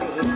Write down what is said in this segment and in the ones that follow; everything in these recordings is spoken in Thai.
Thank you.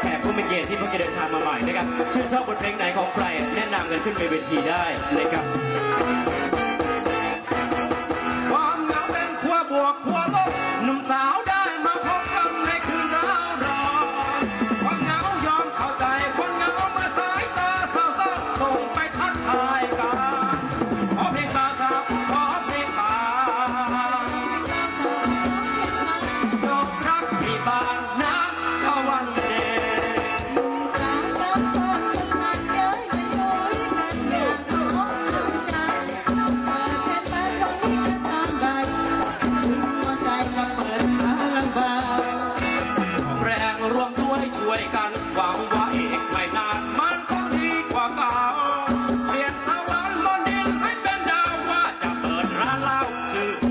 แขกผู้มีเกียรติที่เพิ่งจะเดินทางมาใหม่นะครับชื่นชอบบทเพลงไหนของใครแนะนำกันขึ้นไปเวทีได้นะครับความเหงาเป็นขั้วบวกขั้วลบหนุ่มสาว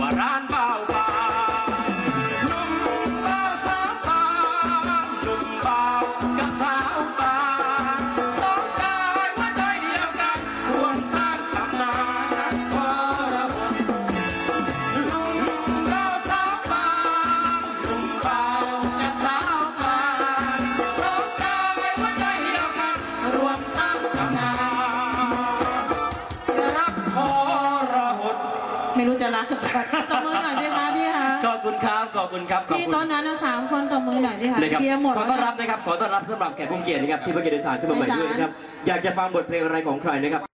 Barranba. ไม่รู้จะรักกับตบมือหน่อยสิคะพี่คะขอบคุณครับขอบคุณครับขอบพี่ตอนนั้นนะสามคนตบมือหน่อยสิคะะเพียหมดขอต้อนรับนะครับขอต้อนรับสำหรับแขกผู้มีเกียรตินะครับที่พระเกียรติเดินทางขึ้นมาใหม่ด้วยนะครับอยากจะฟังบทเพลงอะไรของใครนะครับ